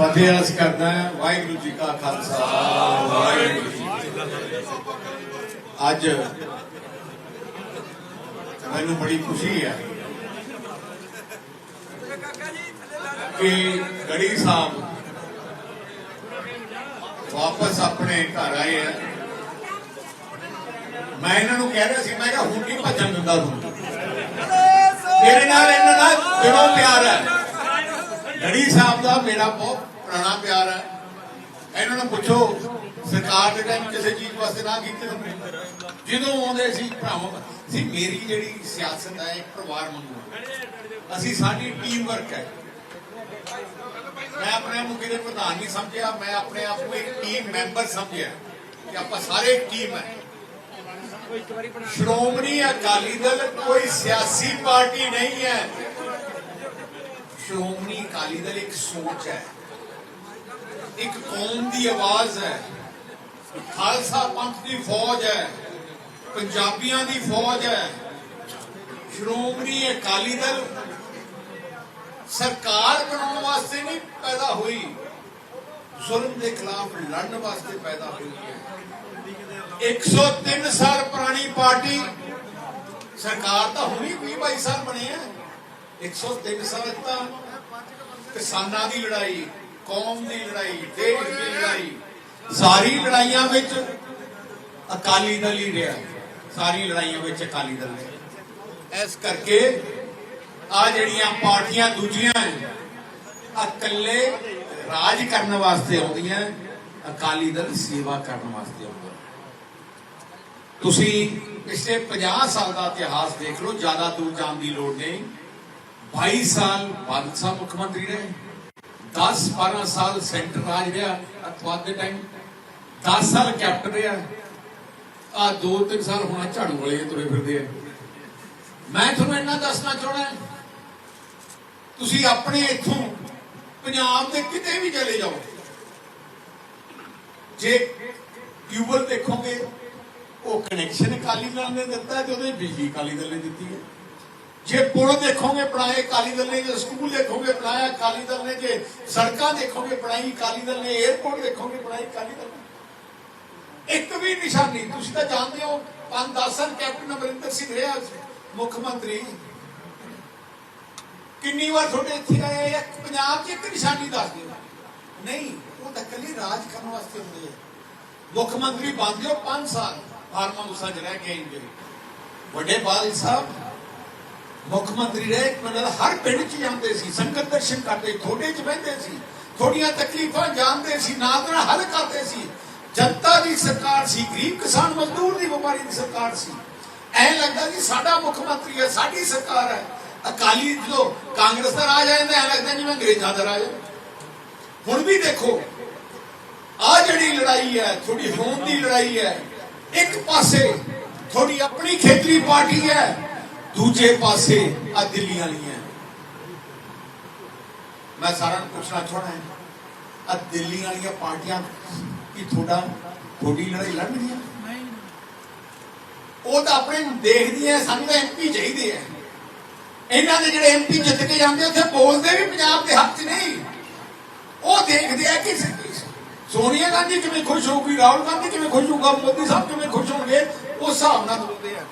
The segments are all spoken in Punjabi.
ਫਤਿਹ ਅਰਜ਼ ਕਰਦਾ ਹੈ, ਵਾਹਿਗੁਰੂ ਜੀ ਕਾ ਖਾਲਸਾ। ਵਾਹਿਗੁਰੂ ਜੀ ਅੱਜ ਮੈਨੂੰ ਬੜੀ ਖੁਸ਼ੀ ਹੈ ਕਿ ਗੜੀ ਸਾਹਿਬ ਵਾਪਸ ਆਪਣੇ ਘਰ ਆਏ ਆ। ਮੈਂ ਇਹਨਾਂ ਨੂੰ ਕਹਿ ਰਿਹਾ ਸੀ, ਮੈਂ ਕਿਹਾ ਹੁਣ ਨਹੀਂ ਭੱਜਣ ਦਿੰਦਾ ਤੁਹਾਨੂੰ ਮੇਰੇ ਨਾਲ ਇਹਨਾਂ ਦਾ ਦਿਲੋਂ ਪਿਆਰ ਹੈ। ਗੜੀ ਸਾਹਿਬ ਦਾ ਮੇਰਾ ਬਹੁਤ ਪੁਰਾਣਾ ਪਿਆਰ ਹੈ। ਇਹਨਾਂ ਨੂੰ ਪੁੱਛੋ, ਸਰਕਾਰ ਦੇ ਟਾਈਮ ਕਿਸੇ ਚੀਜ਼ ਵਾਸਤੇ ਨਾ ਕੀਤੇ ਜਦੋਂ ਆਉਂਦੇ ਸੀ, ਭਰਾਵਾਂ ਸੀ ਮੇਰੀ ਜਿਹੜੀ ਸਿਆਸਤ ਹੈ, ਇੱਕ ਪਰਿਵਾਰ ਵਾਂਗੂ ਅਸੀਂ ਸਾਡੀ ਟੀਮ ਵਰਕ ਹੈ। ਮੈਂ ਆਪਣੇ ਆਪ ਦੇ ਪ੍ਰਧਾਨ ਨਹੀਂ ਸਮਝਿਆ, ਮੈਂ ਆਪਣੇ ਆਪ ਨੂੰ ਇੱਕ ਟੀਮ ਮੈਂਬਰ ਸਮਝਿਆ ਕਿ ਆਪਾਂ ਸਾਰੇ ਟੀਮ ਹੈ। ਸ਼੍ਰੋਮਣੀ ਅਕਾਲੀ ਦਲ ਕੋਈ ਸਿਆਸੀ ਪਾਰਟੀ ਨਹੀਂ ਹੈ। ਸ਼੍ਰੋਮਣੀ ਅਕਾਲੀ ਦਲ ਇੱਕ ਸੋਚ ਹੈ। ਇੱਕ ਕੌਮ ਦੀ ਆਵਾਜ਼ ਹੈ। ਖਾਲਸਾ ਪੰਥ ਦੀ ਫੌਜ ਹੈ। ਪੰਜਾਬੀਆਂ ਦੀ ਫੌਜ ਹੈ। ਸ਼੍ਰੋਮਣੀ ਅਕਾਲੀ ਦਲ ਸਰਕਾਰ ਬਣਾਉਣ ਵਾਸਤੇ ਨਹੀਂ ਪੈਦਾ ਹੋਈ। ਜ਼ੁਲਮ ਦੇ ਖਿਲਾਫ ਲੜਨ ਵਾਸਤੇ ਪੈਦਾ ਹੋਈ ਹੈ। 103 ਸਾਲ ਪੁਰਾਣੀ ਪਾਰਟੀ ਸਰਕਾਰ ਤਾਂ ਹੁਣੀ 20 22 ਸਾਲ ਬਣੀ ਹੈ। 103 ਸਾਲ ਤਾਂ ਕਿਸਾਨਾਂ ਦੀ ਲੜਾਈ ਕੌਮ ਦੀ ਲੜਾਈ, ਦੇਸ਼ ਦੀ ਲੜਾਈ। ਸਾਰੀ ਲੜਾਈਆਂ ਵਿੱਚ ਅਕਾਲੀ ਦਲ ਹੀ ਰਿਹਾ। ਸਾਰੀ ਲੜਾਈਆਂ ਵਿੱਚ ਅਕਾਲੀ ਦਲ ਰਿਹਾ ਇਸ ਕਰਕੇ ਆ ਜਿਹੜੀਆਂ ਪਾਰਟੀਆਂ ਦੂਜੀਆਂ ਇਕੱਲੇ ਰਾਜ ਕਰਨ ਵਾਸਤੇ ਆਉਂਦੀਆਂ, ਅਕਾਲੀ ਦਲ ਸੇਵਾ ਕਰਨ ਵਾਸਤੇ ਆਉਂਦਾ। ਤੁਸੀਂ ਪਿਛਲੇ 50 ਸਾਲ ਦਾ ਇਤਿਹਾਸ ਦੇਖ ਲਓ, ਜ਼ਿਆਦਾ ਦੂਰ ਜਾਣ ਦੀ ਲੋੜ ਨਹੀਂ। 22 ਸਾਲ ਬਾਦਲ ਸਾਹਿਬ ਮੁੱਖ ਮੰਤਰੀ ਰਹੇ। 10 12 ਸਾਲ ਸੈਂਟਰ ਰਾਜ ਰਿਹਾ ਅਤਵਾਦ ਦੇ ਟਾਈਮ 10 ਸਾਲ ਕੈਪਟਨ ਰਿਹਾ। ਆ 2-3 ਸਾਲ ਹੋਣਾ ਝਾੜੂ ਵਾਲੇ ਤੁਰੇ ਫਿਰਦੇ ਆ। ਮੈਂ ਤੁਹਾਨੂੰ ਇੰਨਾ ਦੱਸਣਾ ਚਾਹਣਾ ਤੁਸੀਂ ਆਪਣੇ ਇੱਥੋਂ ਪੰਜਾਬ ਦੇ ਕਿਤੇ ਵੀ ਚਲੇ ਜਾਓ। ਜੇ ਟਿਊਬਲ ਦੇਖੋਗੇ, ਉਹ ਕਨੈਕਸ਼ਨ ਅਕਾਲੀ ਦਲ ਨੇ ਦਿੱਤਾ ਤੇ ਉਹਦੇ ਬਿਜਲੀ ਅਕਾਲੀ ਦਲ ਨੇ ਦਿੱਤੀ ਹੈ। ਜੇ ਪੁਲ ਦੇਖੋਗੇ ਬਣਾਏ ਅਕਾਲੀ ਦਲ ਨੇ, ਜੇ ਸਕੂਲ ਦੇਖੋਗੇ ਬਣਾਇਆ ਅਕਾਲੀ ਦਲ ਨੇ, ਜੇ ਸੜਕਾਂ ਦੇਖੋਗੇ ਬਣਾਈ ਅਕਾਲੀ ਦਲ ਨੇ 에어ਪੋਰਟ ਦੇਖੋਗੇ ਬਣਾਈ ਅਕਾਲੀ ਦਲ ਨੇ। ਇੱਕ ਵੀ ਨਿਸ਼ਾਨੀ, ਤੁਸੀਂ ਤਾਂ ਜਾਣਦੇ ਹੋ, ਪੰਜ ਦਸ ਸਾਲ ਕੈਪਟਨ ਅਮਰਿੰਦਰ ਸਿੰਘ ਰਿਹਾ ਮੁੱਖ ਮੰਤਰੀ। ਕਿੰਨੀ ਵਾਰ ਤੁਹਾਡੇ ਇੱਥੇ ਆਏ ਇੱਕ ਪੰਜਾਬ 'ਚ ਇੱਕ ਨਿਸ਼ਾਨੀ ਦੱਸ ਦਿਓ। ਨਹੀਂ, ਉਹ ਤਾਂ ਕੱਲੀ ਰਾਜ ਕਰਨ ਵਾਸਤੇ ਹੁੰਦੇ ਆ। ਮੁੱਖ ਮੰਤਰੀ ਬਣ ਦਿਓ 5 ਸਾਲ, ਫਾਰਮਾ ਮੁਸਾ ਚ ਰਹਿ ਕੇ ਆਏਗੇ ਵੱਡੇ ਬਾਦਲ ਸਾਹਿਬ ਮੁੱਖ ਮੰਤਰੀ ਰਹੇ, ਇੱਕ ਮਤਲਬ ਹਰ ਪਿੰਡ 'ਚ ਜਾਂਦੇ ਸੀ, ਸੰਗਤ ਦਰਸ਼ਨ ਕਰਦੇ, ਥੋੜੇ 'ਚ ਬਹਿੰਦੇ ਸੀ, ਥੋੜੀਆਂ ਤਕਲੀਫਾਂ ਜਾਣਦੇ ਸੀ, ਨਾਲ ਨਾਲ ਹੱਲ ਕਰਦੇ ਸੀ। ਜਨਤਾ ਦੀ ਸਰਕਾਰ ਸੀ, ਗਰੀਬ ਕਿਸਾਨ ਮਜ਼ਦੂਰ ਦੀ, ਵਪਾਰੀ ਦੀ ਸਰਕਾਰ ਸੀ। ਐ ਲੱਗਦਾ ਕਿ ਸਾਡਾ ਮੁੱਖ ਮੰਤਰੀ ਹੈ, ਸਾਡੀ ਸਰਕਾਰ ਹੈ। ਅਕਾਲੀ ਜਦੋਂ ਕਾਂਗਰਸ ਦਾ ਰਾਜ ਆ ਜਾਂਦਾ, ਐ ਲੱਗਦਾ ਜਿਵੇਂ ਅੰਗਰੇਜ਼ਾਂ ਦਾ ਰਾਜ ਹੁਣ ਵੀ ਦੇਖੋ ਆ ਜਿਹੜੀ ਲੜਾਈ ਹੈ ਥੋੜੀ ਹੋਂਦ ਦੀ ਲੜਾਈ ਹੈ, ਇੱਕ ਪਾਸੇ ਥੋੜੀ ਆਪਣੀ ਖੇਤਰੀ ਪਾਰਟੀ ਹੈ ਦੂਜੇ ਪਾਸੇ ਆ ਦਿੱਲੀ ਵਾਲੀ ਹੈ ਮੈਂ ਸਾਰਿਆਂ ਨੂੰ ਪੁੱਛਣਾ ਚਾਹਣਾ ਹੈ ਆ ਦਿੱਲੀ ਵਾਲੀਆਂ ਪਾਰਟੀਆਂ ਕੀ ਥੋੜਾ ਥੋੜੀ ਲੜਾਈ ਲੜਨਗੀਆਂ? ਉਹ ਤਾਂ ਆਪਣੇ ਨੂੰ ਦੇਖਦੀਆਂ ਸਾਨੂੰ ਤਾਂ ਐਮਪੀ ਚਾਹੀਦੇ ਆ ਇਹਨਾਂ ਦੇ ਜਿਹੜੇ ਐਮਪੀ ਜਿੱਤ ਕੇ ਜਾਂਦੇ ਉੱਥੇ ਬੋਲਦੇ ਵੀ ਪੰਜਾਬ ਦੇ ਹੱਕ 'ਚ ਨਹੀਂ। ਉਹ ਦੇਖਦੇ ਆ ਕਿ ਸੋਨੀਆ ਗਾਂਧੀ ਕਿਵੇਂ ਖੁਸ਼ ਹੋਊਗੀ ਰਾਹੁਲ ਗਾਂਧੀ ਕਿਵੇਂ ਖੁਸ਼ ਹੋਊਗਾ ਮੋਦੀ ਸਾਹਿਬ ਕਿਵੇਂ ਖੁਸ਼ ਹੋਣਗੇ ਉਸ ਹਿਸਾਬ ਨਾਲ ਬੋਲਦੇ ਆ।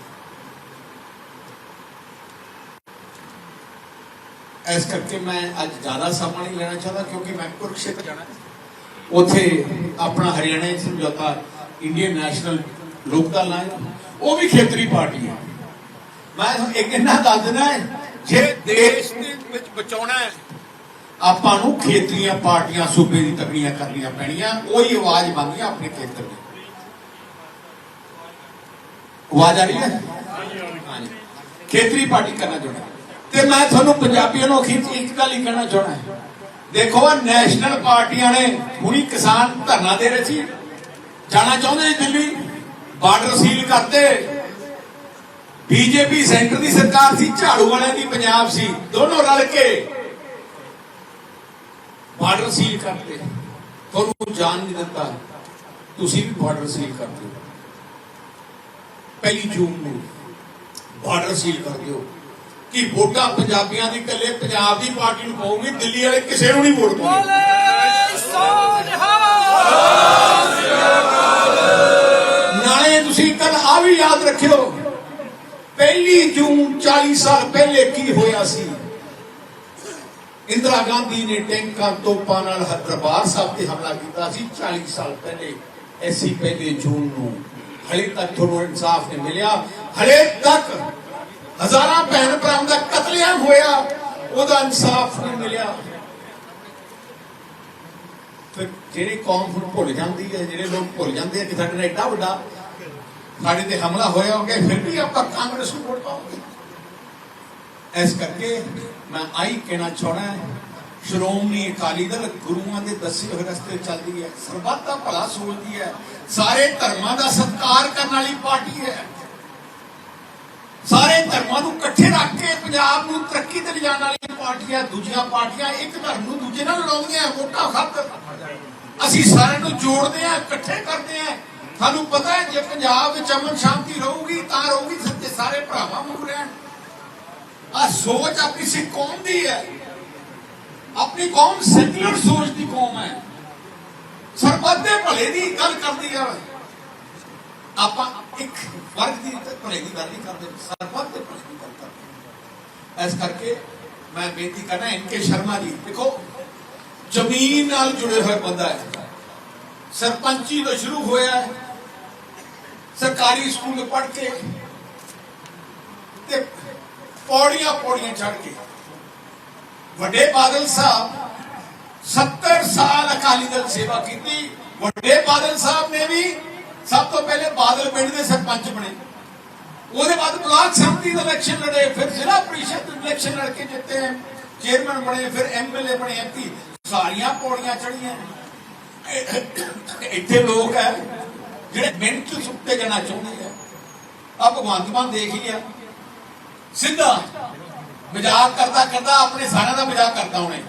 ਇਸ ਕਰਕੇ ਮੈਂ ਅੱਜ ਜ਼ਿਆਦਾ ਸਮਾਂ ਨਹੀਂ ਲੈਣਾ ਚਾਹੁੰਦਾ ਕਿਉਂਕਿ ਮੈਂ ਕੁਰਕਸ਼ੇਤਰ ਜਾਣਾ ਉੱਥੇ ਆਪਣਾ ਹਰਿਆਣਾ ਸਮਝੌਤਾ ਇੰਡੀਅਨ ਨੈਸ਼ਨਲ ਲੋਕਦਲ ਨਾਲ ਹੈ। ਉਹ ਵੀ ਖੇਤਰੀ ਪਾਰਟੀ ਹੈ। ਮੈਂ ਇੱਕ ਇੰਨਾ ਦੱਸ ਦੇਣਾ ਜੇ ਦੇਸ਼ ਦੇ ਵਿੱਚ ਬਚਾਉਣਾ ਹੈ, ਆਪਾਂ ਨੂੰ ਖੇਤਰੀਆਂ ਪਾਰਟੀਆਂ ਸੂਬੇ ਦੀ ਤਕੜੀਆਂ ਕਰਨੀਆਂ ਪੈਣੀਆਂ, ਉਹੀ ਆਵਾਜ਼ ਮੰਗੀਆਂ ਆਪਣੇ ਖੇਤਰ ਦੀ। ਆਵਾਜ਼ ਆ ਰਹੀ ਹੈ? ਖੇਤਰੀ ਪਾਰਟੀ ਕਰਨਾ ਚਾਹੁੰਦਾ। ਤੇ ਮੈਂ ਤੁਹਾਨੂੰ ਪੰਜਾਬੀਆਂ ਨੂੰ ਅਖੀਰ 'ਚ ਇੱਕ ਗੱਲ ਹੀ ਕਹਿਣਾ ਚਾਹੁੰਦਾ ਹਾਂ। ਦੇਖੋ ਆ ਨੈਸ਼ਨਲ ਪਾਰਟੀਆਂ ਨੇ ਹੁਣੀ ਕਿਸਾਨ ਧਰਨਾ ਦੇ ਰਹੇ ਸੀ। ਜਾਣਾ ਚਾਹੁੰਦੇ ਦਿੱਲੀ? ਬਾਰਡਰ ਸੀਲ ਕਰਤੇ। ਬੀਜੇਪੀ ਸੈਂਟਰ ਦੀ ਸਰਕਾਰ ਸੀ, ਝਾੜੂ ਵਾਲਿਆਂ ਦੀ ਪੰਜਾਬ ਸੀ। ਦੋਨੋਂ ਰਲ ਕੇ ਬਾਰਡਰ ਸੀਲ ਕਰਤੇ। ਤੁਹਾਨੂੰ ਜਾਣ ਨਹੀਂ ਦਿੱਤਾ। ਤੁਸੀਂ ਵੀ ਬਾਰਡਰ ਸੀਲ ਕਰ ਦਿਓ। ਪਹਿਲੀ ਜੂਨ ਨੂੰ ਬਾਰਡਰ ਸੀਲ ਕਰ ਦਿਓ। ਕਿ ਵੋਟਾਂ ਪੰਜਾਬੀਆਂ ਦੀ ਇਕੱਲੇ ਪੰਜਾਬ ਦੀ ਪਾਰਟੀ ਨੂੰ ਪਾਉਂਗੀ ਦਿੱਲੀ ਵਾਲੇ ਕਿਸੇ ਨੂੰ ਨਹੀਂ ਵੋਟ ਪਾਉਂਗੇ ਨਾਲੇ ਤੁਸੀਂ ਕੱਲ ਆ ਵੀ ਯਾਦ ਰੱਖਿਓ ਪਹਿਲੀ ਜੂਨ 40 ਸਾਲ ਪਹਿਲੇ ਕੀ ਹੋਇਆ ਸੀ? ਇੰਦਰਾ ਗਾਂਧੀ ਨੇ ਟੈਂਕਾਂ ਤੋਪਾਂ ਨਾਲ ਹਰਦਰਬਾਰ ਸਾਹਿਬ ਤੇ ਹਮਲਾ ਕੀਤਾ ਸੀ 40 ਸਾਲ ਪਹਿਲੇ ਐਸੀ ਪਹਿਲੇ ਜੂਨ ਨੂੰ। ਹਲੇ ਤੱਕ ਤੁਹਾਨੂੰ ਇਨਸਾਫ ਨਹੀਂ ਮਿਲਿਆ ਹਲੇ ਤੱਕ ਹਜ਼ਾਰਾਂ ਭੈਣ ਭਰਾਵਾਂ ਦਾ ਕਤਲੇਆਮ ਹੋਇਆ, ਉਹਦਾ ਇਨਸਾਫ ਨਹੀਂ ਮਿਲਿਆ। ਫਿਰ ਜਿਹੜੀ ਕੌਮ ਹੁਣ ਭੁੱਲ ਜਾਂਦੀ ਹੈ, ਜਿਹੜੇ ਲੋਕ ਭੁੱਲ ਜਾਂਦੇ ਆ ਕਿ ਸਾਡੇ ਨਾਲ ਏਡਾ ਵੱਡਾ ਸਾਡੇ ਤੇ ਹਮਲਾ ਹੋਇਆ ਹੋਗਾ ਫਿਰ ਵੀ ਆਪਾਂ ਕਾਂਗਰਸ ਨੂੰ ਵੋਟ ਪਾਉਂਗੇ ਇਸ ਕਰਕੇ ਮੈਂ ਆਈ ਕਹਿਣਾ ਚਾਹਣਾ ਸ਼੍ਰੋਮਣੀ ਅਕਾਲੀ ਦਲ ਗੁਰੂਆਂ ਦੇ ਦੱਸੇ ਹੋਏ ਰਸਤੇ ਚੱਲਦੀ ਹੈ, ਸਰਬੱਤ ਦਾ ਭਲਾ ਸੋਚਦੀ ਹੈ, ਸਾਰੇ ਧਰਮਾਂ ਦਾ ਸਤਿਕਾਰ ਕਰਨ ਵਾਲੀ ਪਾਰਟੀ ਹੈ। ਸਾਰੇ ਧਰਮਾਂ ਨੂੰ ਇਕੱਠੇ ਰੱਖ ਕੇ ਪੰਜਾਬ ਨੂੰ ਤਰੱਕੀ ਤੇ ਲਿਜਾਣ ਵਾਲੀ ਪਾਰਟੀਆਂ, ਦੂਜੀਆਂ ਪਾਰਟੀਆਂ, ਇੱਕ ਧਰਮ ਨੂੰ ਦੂਜੇ ਨਾਲ ਲੜਾਉਂਦੀਆਂ ਵੋਟਾਂ ਖਾਤਰ ਅਸੀਂ ਸਾਰਿਆਂ ਨੂੰ ਜੋੜਦੇ ਆ ਇਕੱਠੇ ਕਰਦੇ ਆ ਸਾਨੂੰ ਪਤਾ ਹੈ, ਜੇ ਪੰਜਾਬ ਵਿੱਚ ਅਮਨ ਸ਼ਾਂਤੀ ਰਹੂਗੀ, ਤਾਂ ਰਹੂਗੀ, ਸੱਚੇ ਸਾਰੇ ਭਰਾਵਾਂ ਨੂੰ ਰਹਿਣ। ਆ ਸੋਚ ਆਪਣੀ ਸਿੱਖ ਕੌਮ ਦੀ ਹੈ। ਆਪਣੀ ਕੌਮ ਸੈਕੂਲਰ ਸੋਚ ਦੀ ਕੌਮ ਹੈ। ਸਰਬੱਤ ਭਲੇ ਦੀ ਗੱਲ ਕਰਦੀ ਹੈ ਆਪਾਂ ਇੱਕ ਵਰਗ ਦੀ ਭਲੇ ਦੀ ਗੱਲ ਨਹੀਂ ਕਰਦੇ ਸਰਬੱਤ ਦੇ ਭਲੇ ਦੀ ਗੱਲ ਕਰਦੇ ਇਸ ਕਰਕੇ ਮੈਂ ਬੇਨਤੀ ਕਰਨਾ ਇਨਕੇ ਸ਼ਰਮਾ ਜੀ, ਦੇਖੋ, ਜ਼ਮੀਨ ਨਾਲ ਜੁੜੇ ਹੋਏ ਬੰਦਾ ਹੈ। ਸਰਪੰਚੀ ਤੋਂ ਸ਼ੁਰੂ ਹੋਇਆ ਹੈ, ਸਰਕਾਰੀ ਸਕੂਲ ਪੜ੍ਹ ਕੇ ਤੇ ਪੌੜੀਆਂ ਪੌੜੀਆਂ ਚੜ ਕੇ। ਵੱਡੇ ਬਾਦਲ ਸਾਹਿਬ 70 ਸਾਲ ਅਕਾਲੀ ਦਲ ਸੇਵਾ ਕੀਤੀ, ਵੱਡੇ ਬਾਦਲ ਸਾਹਿਬ ਨੇ ਵੀ ਸਭ ਤੋਂ ਪਹਿਲੇ ਬਾਦਲ ਪਿੰਡ ਦੇ ਸਰਪੰਚ ਬਣੇ। ਉਹਦੇ ਬਾਅਦ ਬਲਾਕ ਸੰਮਤੀ ਦਾ ਇਲੈਕਸ਼ਨ ਲੜੇ, ਫਿਰ ਜ਼ਿਲ੍ਹਾ ਪ੍ਰੀਸ਼ਦ ਇਲੈਕਸ਼ਨ ਲੜ ਕੇ ਜਿੱਤੇ ਚੇਅਰਮੈਨ ਬਣੇ, ਫਿਰ ਐਮਐਲਏ ਬਣੇ ਐਮਪੀ ਸਾਰੀਆਂ ਪੌੜੀਆਂ ਚੜੀਆਂ ਇੱਥੇ ਲੋਕ ਹੈ, ਜਿਹੜੇ ਮਿੰਟ ਚ ਸੁੱਤੇ ਜਾਣਾ ਚਾਹੁੰਦੇ ਆ। ਆ ਭਗਵੰਤ ਮਾਨ ਦੇਖ ਲਿਆ ਸਿੱਧਾ ਮਜ਼ਾਕ ਕਰਦਾ ਕਰਦਾ ਆਪਣੇ ਸਾਰਿਆਂ ਦਾ ਮਜ਼ਾਕ ਕਰਦਾ ਉਹਨੇ।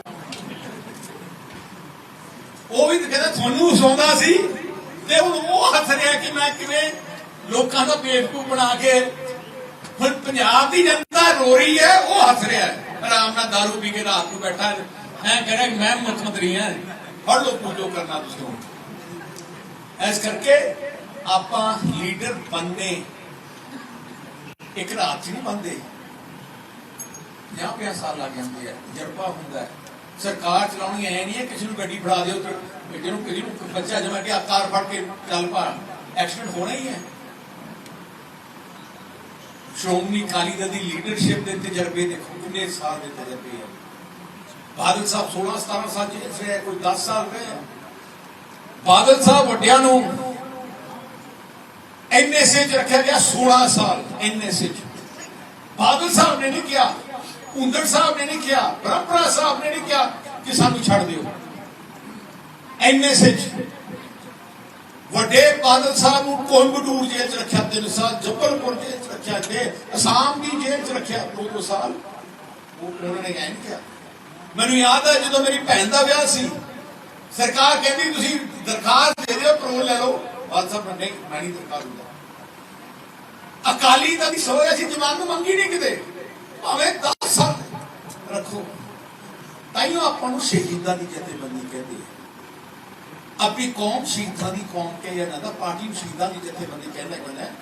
ਉਹ ਵੀ ਕਹਿੰਦਾ, ਤੁਹਾਨੂੰ ਸੌਂਦਾ ਸੀ। ਤੇ ਹੁਣ ਉਹ ਹੱਸ ਰਿਹਾ ਕਿ ਮੈਂ ਕਿਵੇਂ ਲੋਕਾਂ ਦਾ ਬੇਵਕੂਫ ਬਣਾ ਕੇ ਹੁਣ ਪੰਜਾਬ ਦੀ ਜਨਤਾ ਰੋ ਰਹੀ ਹੈ, ਉਹ ਹੱਸ ਰਿਹਾ ਹੈ। ਆਰਾਮ ਨਾਲ ਦਾਰੂ ਪੀ ਕੇ ਰਾਤ ਨੂੰ ਬੈਠਾ ਹੈ। ਕਹਿ ਰਿਹਾ ਮੈਂ ਮੁੱਖ ਮੰਤਰੀ ਹਾਂ। ਫੜ ਲੋ ਤੂੰ ਕਰਨਾ ਤੁਸੀਂ ਹੁਣ। ਇਸ ਕਰਕੇ ਆਪਾਂ ਲੀਡਰ ਬੰਦੇ ਇੱਕ ਰਾਤ ਨਹੀਂ ਬੰਦੇ ਜਾਂ ਪਿਆ ਸਾਲ ਲੱਗ ਜਾਂਦੇ ਹੈ ਜਰਬਾ ਹੁੰਦਾ ਹੈ। ਸਰਕਾਰ ਚਲਾਉਣੀ ਐ ਨਹੀਂ ਹੈ, ਕਿਸੇ ਨੂੰ ਗੱਡੀ ਫੜਾ ਦਿਓ ਤੇ ਜਿਹਨੂੰ ਕਿਸੇ ਨੂੰ ਬੱਚਾ ਜਮਾ ਕੇ ਕਾਰ ਫੜ ਕੇ ਚੱਲ ਪਾ। ਐਕਸੀਡੈਂਟ ਹੋਣਾ ਹੀ ਹੈ। ਸ਼੍ਰੋਮਣੀ ਅਕਾਲੀ ਦਲ ਦੀ ਲੀਡਰਸ਼ਿਪ ਦੇ ਤਜਰਬੇ ਦੇਖੋ, ਕਿੰਨੇ ਸਾਲ ਦੇ ਤਜਰਬੇ ਹੈ ਬਾਦਲ ਸਾਹਿਬ 16 17 ਸਾਲ ਜੇਲ੍ਹ ਕੋਈ 10 ਸਾਲ ਰਹੇ ਬਾਦਲ ਸਾਹਿਬ ਵੱਡਿਆਂ ਨੂੰ ਐਨਐਸਏ ਚ ਰੱਖਿਆ ਗਿਆ 16 ਸਾਲ ਐਨਐਸਏ ਚ। ਬਾਦਲ ਸਾਹਿਬ ਨੇ ਨਹੀਂ ਕਿਹਾ ਹੁੰਦੜ ਸਾਹਿਬ ਨੇ ਨਹੀਂ ਕਿਹਾ, ਬ੍ਰਹਮਪੁਰਾ ਸਾਹਿਬ ਨੇ ਨਹੀਂ ਕਿਹਾ ਕਿ ਸਾਨੂੰ ਛੱਡ ਦਿਓ। ਐਨਐਸਏ ਵੱਡੇ ਬਾਦਲ ਸਾਹਿਬ ਨੂੰ ਕੋਇੰਬਟੂਰ ਜੇਲ੍ਹ ਚ ਰੱਖਿਆ, ਤਿੰਨ ਸਾਲ, ਜੱਬਲਪੁਰ ਜੇਲ੍ਹ ਚ ਰੱਖਿਆ ਤੇ ਅਸਾਮ ਦੀ ਜੇਲ੍ਹ ਚ ਰੱਖਿਆ ਦੋ ਸਾਲ। ਉਹ ਉਹਨਾਂ ਨੇ ਕਹਿ ਕਿਹਾ। ਮੈਨੂੰ ਯਾਦ ਹੈ ਜਦੋਂ ਮੇਰੀ ਭੈਣ ਦਾ ਵਿਆਹ ਸੀ, ਸਰਕਾਰ ਕਹਿੰਦੀ, ਤੁਸੀਂ ਦਰਖਾਸਤ ਦੇ ਦਿਓ ਪਰੋਲ ਲੈ ਲਓ। ਬਾਦਲ ਸਾਹਿਬ ਨੇ ਨਹੀਂ, ਮੈਂ ਨਹੀਂ ਦਰਖਾਸਤ ਦਿੰਦਾ। ਅਕਾਲੀ ਦਲ ਦੀ ਸੋਚ ਅਸੀਂ ਜਵਾਨ ਨੂੰ ਮੰਗੀ ਨਹੀਂ ਕਿਤੇ। ਭਾਵੇਂ ਰੱਖੋ। ਤਾਈਓ ਆਪਾਂ ਨੂੰ ਸ਼ਹੀਦਾਂ ਦੀ ਜਥੇਬੰਦੀ ਕਹਿੰਦੇ ਆ। ਆਪਣੀ ਕੌਮ ਸ਼ਹੀਦਾਂ ਦੀ ਕੌਮ ਕਹੇ ਜਾਂਦਾ ਪਾਰਟੀ ਨੂੰ ਸ਼ਹੀਦਾਂ ਦੀ ਜਥੇਬੰਦੀ ਕਹਿੰਦਾ ਕਹਿੰਦਾ ਹੈ।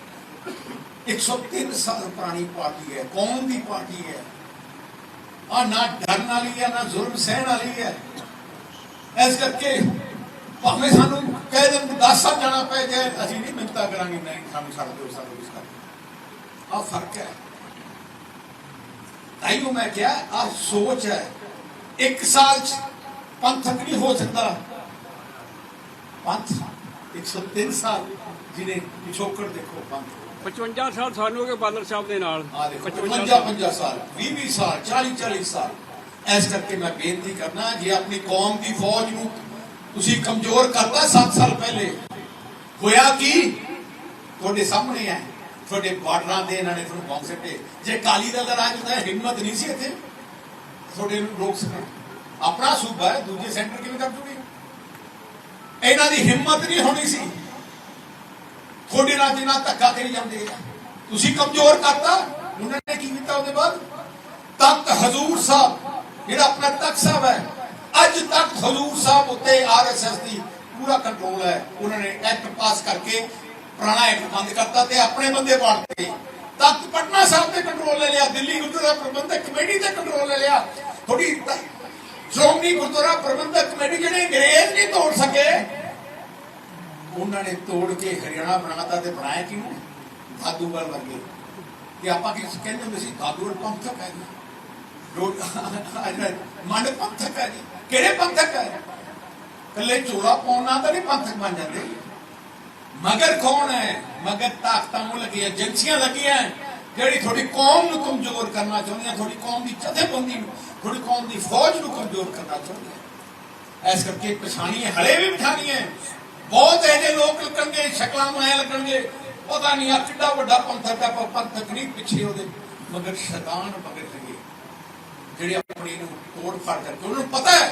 103 ਸਾਲ ਪੁਰਾਣੀ ਪਾਰਟੀ ਹੈ, ਕੌਮ ਦੀ ਪਾਰਟੀ ਹੈ। ਆ ਨਾ ਡਰਨ ਵਾਲੀ ਹੈ, ਨਾ ਜ਼ੁਲਮ ਸਹਿਣ ਵਾਲੀ ਹੈ। ਇਸ ਕਰਕੇ ਭਾਵੇਂ ਸਾਨੂੰ ਕਹਿ ਦੇਣ 10 ਜਾਣਾ ਪੈ ਜਾਏ, ਅਸੀਂ ਨਹੀਂ ਮਿੰਤਾ ਕਰਾਂਗੇ ਨਹੀਂ ਸਾਨੂੰ ਛੱਡ ਦਿਓ ਸਾਨੂੰ ਇਸ ਕਰਕੇ ਆ ਫ਼ਰਕ ਹੈ। ਤਾਈਓ ਮੈਂ ਕਿਹਾ ਆ ਸੋਚ ਹੈ। ਇੱਕ ਸਾਲ ਚ ਪੰਥਕ ਨਹੀਂ ਹੋ ਸਕਦਾ। ਪੰਥ 103 ਸਾਲ ਜਿਹਨੇ ਪਿਛੋਕੜ ਦੇਖੋ ਪੰਥ। 55 ਸਾਲ ਸਾਨੂੰ ਗਏ ਬਾਦਲ ਸਾਹਿਬ ਦੇ ਨਾਲ। ਆ ਦੇਖੋ 55 50 50 ਸਾਲ 20 20 ਸਾਲ 40 40 ਸਾਲ। ਇਸ ਕਰਕੇ ਮੈਂ ਬੇਨਤੀ ਕਰਨਾ ਜੇ ਆਪਣੀ ਕੌਮ ਦੀ ਫੌਜ ਨੂੰ ਤੁਸੀਂ ਕਮਜ਼ੋਰ ਕਰਤਾ 7 ਸਾਲ ਪਹਿਲੇ ਹੋਇਆ ਕੀ? ਤੁਹਾਡੇ ਸਾਹਮਣੇ ਹੈ। ਤੁਹਾਡੇ ਬਾਰਡਰਾਂ ਦੇ ਇਹਨਾਂ ਨੇ ਤੁਹਾਨੂੰ ਬੰਬ ਸਿੱਟੇ। ਜੇ ਕਾਲੀ ਦਲ ਦਾ ਰਾਜ ਹੁੰਦਾ, ਹਿੰਮਤ ਨਹੀਂ ਸੀ ਇੱਥੇ। ਤੁਹਾਡੇ ਨੂੰ ਰੋਕ ਸਕਣ। ਆਪਣਾ ਸੂਬਾ ਹੈ, ਦੂਜੇ ਸੈਂਟਰ ਕਿਵੇਂ ਕਰ ਜੂਗੇ ਇਹਨਾਂ ਦੀ ਹਿੰਮਤ ਨਹੀਂ ਹੋਣੀ ਸੀ। ਤੁਹਾਡੇ ਨਾਲ ਜਿੰਨਾ ਧੱਕਾ ਕਰੀ ਜਾਂਦੇ ਆ। ਤੁਸੀਂ ਕਮਜ਼ੋਰ ਕਰਤਾ। ਉਹਨਾਂ ਨੇ ਕੀ ਕੀਤਾ ਉਹਦੇ ਬਾਅਦ? ਤਖਤ ਹਜ਼ੂਰ ਸਾਹਿਬ, ਜਿਹੜਾ ਆਪਣਾ ਤਖਤ ਸਾਹਿਬ ਹੈ, ਅੱਜ ਤੱਕ ਹਜ਼ੂਰ ਸਾਹਿਬ ਉੱਤੇ ਆਰਐਸਐਸ ਦੀ ਪੂਰਾ ਕੰਟਰੋਲ ਹੈ। ਉਹਨਾਂ ਨੇ ਐਕਟ ਪਾਸ ਕਰਕੇ ਪੁਰਾਣਾ ਐਕਟ ਬੰਦ ਕਰਤਾ ਤੇ ਆਪਣੇ ਬੰਦੇ ਪਾੜਤੇ ਤਖਤ ਪਟਨਾ ਸਾਹਿਬ ਤੇ ਕੰਟਰੋਲ ਲੈ ਲਿਆ, ਦਿੱਲੀ ਗੁਰਦੁਆਰਾ ਪ੍ਰਬੰਧਕ ਕਮੇਟੀ ਤੇ ਕੰਟਰੋਲ ਲੈ ਲਿਆ। ਥੋੜੀ ਸ਼੍ਰੋਮਣੀ ਗੁਰਦੁਆਰਾ ਪ੍ਰਬੰਧਕ ਕਮੇਟੀ ਜਿਹੜੇ ਅੰਗਰੇਜ਼ ਨਹੀਂ ਤੋੜ ਸਕੇ, ਉਹਨਾਂ ਨੇ ਤੋੜ ਕੇ ਹਰਿਆਣਾ ਬਣਾਤਾ ਤੇ ਬਣਾਇਆ ਕਿਉਂ ਸਾਧੂਗੜ ਵਰਗੇ। ਕਿ ਆਪਾਂ ਕਿਸ ਕਹਿੰਦੇ ਹੁੰਦੇ ਸੀ? ਸਾਧੂਗੜ ਪੰਥਕ ਹੈ ਜੀ। ਰੋਡ ਮਨ ਪੰਥਕ ਹੈ ਜੀ। ਕਿਹੜੇ ਪੰਥਕ ਹੈ? ਕੱਲੇ ਚੋਲਾ ਪਾਉਣਾ ਤਾਂ ਨਹੀਂ ਪੰਥਕ ਬਣ ਜਾਂਦੇ। ਮਗਰ ਕੌਣ ਹੈ ਮਗਰ ਤਾਕਤਾਂ ਨੂੰ ਲੱਗੀਆਂ ਏਜੰਸੀਆਂ ਲੱਗੀਆਂ ਜਿਹੜੀ ਤੁਹਾਡੀ ਕੌਮ ਨੂੰ ਕਮਜ਼ੋਰ ਕਰਨਾ ਚਾਹੁੰਦੀਆਂ ਤੁਹਾਡੀ ਕੌਮ ਦੀ ਜਥੇਬੰਦੀ ਨੂੰ ਤੁਹਾਡੀ ਕੌਮ ਦੀ ਫੌਜ ਨੂੰ ਕਮਜ਼ੋਰ ਕਰਨਾ ਚਾਹੁੰਦੀਆਂ ਇਸ ਕਰਕੇ ਪਛਾਣੀ ਹਲੇ ਵੀ ਪਛਾਣੀ ਹੈ ਬਹੁਤ ਇਹਦੇ ਲੋਕ ਲੱਗਣਗੇ ਸ਼ਕਲਾਂ ਨੂੰ ਲੱਗਣਗੇ ਪਤਾ ਨਹੀਂ ਆ ਕਿੱਡਾ ਵੱਡਾ ਪੰਥਕ ਹੈ ਪਰ ਪੰਥਕ ਨਹੀਂ ਪਿੱਛੇ ਉਹਦੇ ਮਗਰ ਸ਼ੈਤਾਨ ਮਗਰ ਲੱਗੇ ਜਿਹੜੇ ਆਪਣੀ ਨੂੰ ਤੋੜ ਫੜ ਕਰਕੇ ਉਹਨਾਂ ਨੂੰ ਪਤਾ ਹੈ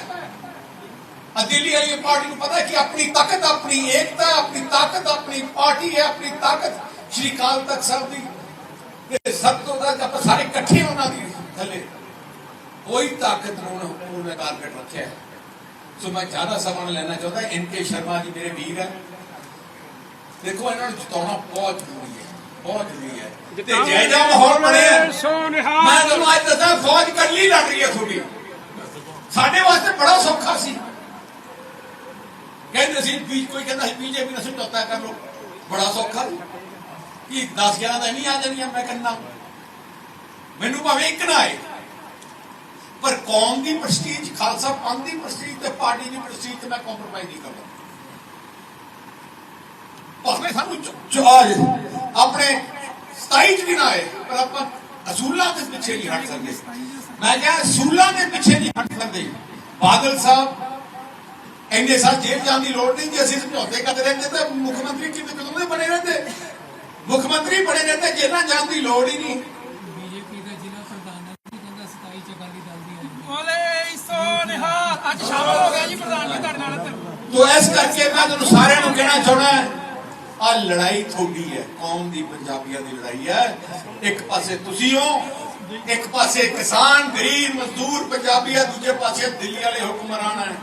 ਦਿੱਲੀ ਵਾਲੀ ਪਾਰਟੀ ਨੂੰ ਪਤਾ ਕਿ ਆਪਣੀ ਤਾਕਤ ਆਪਣੀ ਏਕਤਾ ਆਪਣੀ ਤਾਕਤ ਆਪਣੀ ਪਾਰਟੀ ਹੈ ਆਪਣੀ ਤਾਕਤ ਸ਼੍ਰੀ ਕਾਲ ਤਖਤ ਸਾਹਿਬ ਦੀ। ਤੇ ਸਭ ਤੋਂ ਵੱਧ ਆਪਾਂ ਸਾਰੇ ਇਕੱਠੇ ਉਹਨਾਂ ਦੀ ਥੱਲੇ। ਕੋਈ ਤਾਕਤ ਨੂੰ ਉਹਨਾਂ- ਟਾਰਗੇਟ ਰੱਖਿਆ। ਸੋ ਮੈਂ ਜ਼ਿਆਦਾ ਸਮਾਂ ਲੈਣਾ ਚਾਹੁੰਦਾ। ਐਨ ਕੇ ਸ਼ਰਮਾ ਜੀ ਮੇਰੇ ਵੀਰ ਹੈ। ਦੇਖੋ ਇਹਨਾਂ ਨੂੰ ਜਿਤਾਉਣਾ ਬਹੁਤ ਜ਼ਰੂਰੀ ਹੈ। ਬਹੁਤ ਜ਼ਰੂਰੀ ਹੈ। ਤੇ ਜਿਹੜਾ ਮਾਹੌਲ ਬਣਿਆ ਸੋਨਿਹਾ ਮੈਂ ਤੁਹਾਨੂੰ ਅੱਜ ਦੱਸਾਂ ਫੌਜ ਕੱਲੀ ਲੜ ਰਹੀ ਹੈ ਤੁਹਾਡੀ। ਸਾਡੇ ਵਾਸਤੇ ਬੜਾ ਸੌਖਾ ਸੀ। ਕਹਿੰਦੇ ਸੀ ਵੀ ਕੋਈ ਕਹਿੰਦਾ ਸੀ ਬੀਜੇਪੀ ਨਾਲ ਸਮਝੌਤਾ ਕਰ। ਲੋ ਬੜਾ ਸੌਖਾ। ਕਿ 10 11 ਦਾ ਨਹੀਂ ਆ ਜਾਣੀਆਂ, ਮੈਂ ਕਹਿੰਦਾ। ਮੈਨੂੰ ਭਾਵੇਂ ਇੱਕ ਨਾ ਆਏ। ਪਰ ਕੌਮ ਦੀ ਪ੍ਰਸਟੀਜ, ਖਾਲਸਾ ਪੰਥ ਦੀ ਪ੍ਰਸਟੀਜ ਤੇ ਪਾਰਟੀ ਦੀ ਪ੍ਰਸਟੀਜ ਤੇ ਮੈਂ ਕੰਪਰੋਮਾਈਜ਼ ਨਹੀਂ ਕਰਦਾ। ਭਾਵੇਂ ਸਾਨੂੰ ਚ- ਆਪਣੇ 27 ਚ ਵੀ ਨਾ ਆਏ, ਪਰ ਆਪਾਂ ਅਸੂਲਾਂ ਦੇ ਪਿੱਛੇ ਨਹੀਂ ਹਟ ਸਕਦੇ। ਮੈਂ ਕਿਹਾ ਅਸੂਲਾਂ ਦੇ ਪਿੱਛੇ ਨਹੀਂ ਹਟ ਸਕਦੇ। ਬਾਦਲ ਸਾਹਿਬ ਇੰਨੇ ਸਾਲ ਜੇਲ੍ਹ ਜਾਣ ਦੀ ਲੋੜ ਨਹੀਂ ਜੇ ਅਸੀਂ ਸਮਝੌਤੇ ਕਰਦੇ ਰਹਿੰਦੇ ਤਾਂ ਮੁੱਖ ਮੰਤਰੀ ਕਿਵੇਂ ਕਦੋਂ ਦੇ ਬਣੇ ਰਹਿੰਦੇ। ਮੁੱਖ ਮੰਤਰੀ ਬਣੇ ਰਹਿੰਦੇ ਜੇਲ੍ਹਾਂ ਜਾਣ ਦੀ ਲੋੜ ਹੀ ਨਹੀਂ। ਬੀਜੇਪੀ ਦਾ ਜ਼ਿਲ੍ਹਾ ਪ੍ਰਧਾਨ ਹੈ ਜੀ ਕਹਿੰਦਾ 27 ਚ ਅਕਾਲੀ ਦਲ ਦੀ ਹੈ। ਬੋਲੇ ਸੋਨਿਹਾ ਅੱਜ ਸ਼ਾਮਲ ਹੋ ਗਿਆ ਜੀ ਪ੍ਰਧਾਨ ਜੀ ਤੁਹਾਡੇ ਨਾਲ ਤੋ ਇਸ ਕਰਕੇ ਮੈਂ ਤੁਹਾਨੂੰ ਸਾਰਿਆਂ ਨੂੰ ਕਹਿਣਾ ਚਾਹਣਾ ਆ ਲੜਾਈ ਤੁਹਾਡੀ ਹੈ ਕੌਮ ਦੀ ਪੰਜਾਬੀਆਂ ਦੀ ਲੜਾਈ ਹੈ। ਇੱਕ ਪਾਸੇ ਤੁਸੀਂ ਹੋ ਇੱਕ ਪਾਸੇ ਕਿਸਾਨ ਗਰੀਬ ਮਜ਼ਦੂਰ ਪੰਜਾਬੀ ਹੈ ਦੂਜੇ ਪਾਸੇ ਦਿੱਲੀ ਵਾਲੇ ਹੁਕਮਰਾਨ ਹੈ।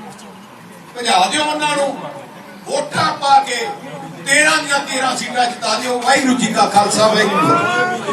ਭਜਾ ਦਿਓ ਉਹਨਾਂ ਨੂੰ। ਵੋਟਾਂ ਪਾ ਕੇ 13 ਦੀਆਂ 13 ਸੀਟਾਂ ਜਿਤਾ ਦਿਓ। ਵਾਹਿਗੁਰੂ ਜੀ ਕਾ ਖਾਲਸਾ, ਵਾਹਿਗੁਰੂ ਜੀ